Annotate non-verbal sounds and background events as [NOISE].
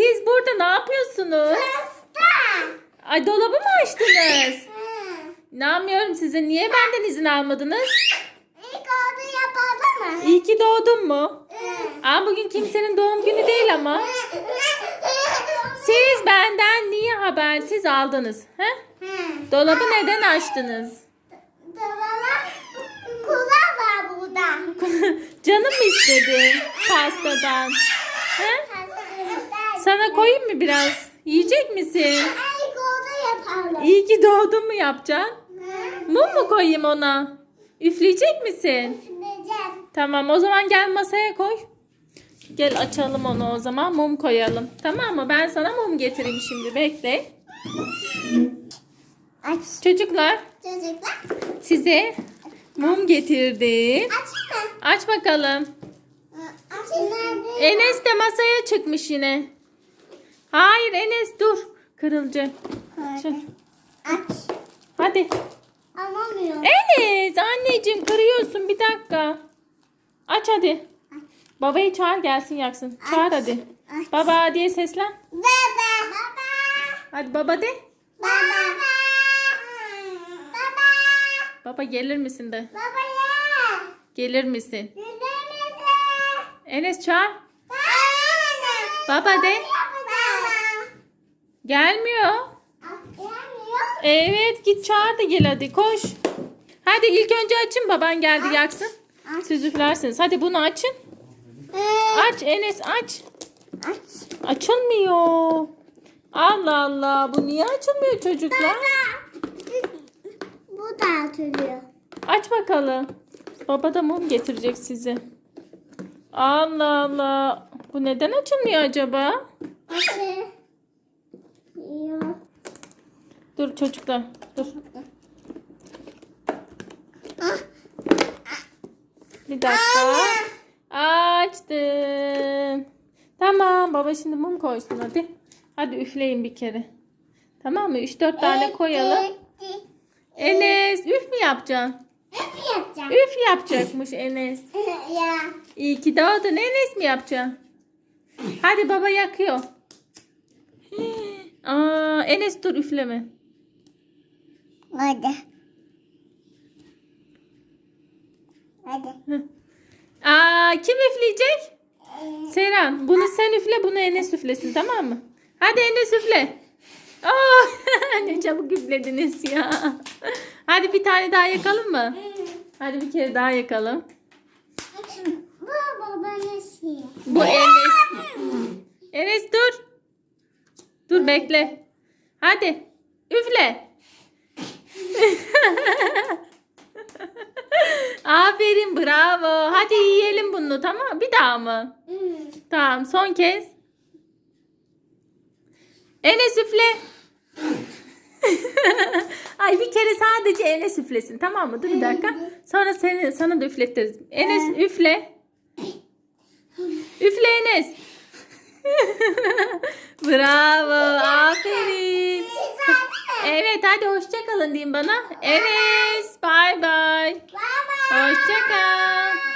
Siz burada ne yapıyorsunuz? Ay dolabı mı açtınız? [LAUGHS] İnanmıyorum size. Niye benden izin almadınız? İlk oldu yapalım mı? İyi ki doğdun mu? Aa bugün kimsenin doğum günü değil ama. [LAUGHS] Siz benden niye habersiz aldınız? He? Dolabı neden açtınız? Dolaba kula var burada. [LAUGHS] Canım mı istedi pastadan? He? Sana koyayım mı biraz? Yiyecek misin? Yapalım. İyi ki doğdun mu yapacaksın? Mum mu koyayım ona? Üfleyecek misin? Üfleyeceğim. Tamam o zaman gel masaya koy. Gel açalım onu o zaman mum koyalım. Tamam mı? Ben sana mum getireyim şimdi bekle. Aç. Çocuklar Çocuklar. size mum getirdim. Açayım mı? Aç bakalım. Açayım. Enes de masaya çıkmış yine. Hayır Enes dur. Kırılacak. Aç. Hadi. Alamıyor. Enes anneciğim kırıyorsun bir dakika. Aç hadi. Babayı çağır gelsin yaksın. Çağır hadi. Aç. Baba diye seslen. Baba. Baba. Hadi baba de. Baba. Baba. Baba gelir misin de. Baba ya. Gelir misin? Güzelmesi. Enes çağır. Baba. Baba de. Baba. Gelmiyor. Gelmiyor. Evet git çağır da gel hadi koş. Hadi ilk önce açın baban geldi yaksın. Aç. Siz üflersiniz. Hadi bunu açın. Aç Enes aç. Aç. Açılmıyor. Allah Allah bu niye açılmıyor çocuklar? Bu da atılıyor. Aç bakalım. Baba da mum getirecek size. Allah Allah. Bu neden açılmıyor acaba? Açı. Dur çocuklar. Dur. Bir dakika. Açtım. Tamam baba şimdi mum koysun hadi. Hadi üfleyin bir kere. Tamam mı? 3-4 tane koyalım. Enes üf mü yapacaksın? Hep yapacağım. Üf yapacakmış Enes. [LAUGHS] ya. İyi ki doğdun Enes mi yapacaksın? Hadi baba yakıyor. Aa, Enes dur üfleme. Hadi. Hadi. Aa, kim üfleyecek? Seren bunu sen üfle bunu Enes üflesin tamam mı? Hadi Enes üfle. Aa, [LAUGHS] ne çabuk üflediniz ya. Hadi bir tane daha yakalım mı? Hadi bir kere daha yakalım. Bu babanın şeyi. Bu Enes. Enes dur. Dur bekle. Hadi üfle. [LAUGHS] Aferin bravo. Hadi yiyelim bunu tamam? Bir daha mı? Tamam son kez. Enes üfle. [LAUGHS] Ay bir kere sadece Enes üflesin tamam mı? Dur bir dakika. Sonra seni, sana da üfletiriz. Enes üfle. [LAUGHS] Üfle Enes. Bravo. Aferin. Evet hadi hoşça kalın diyeyim bana. Enes. Bay bay. Baba. Hoşça kal.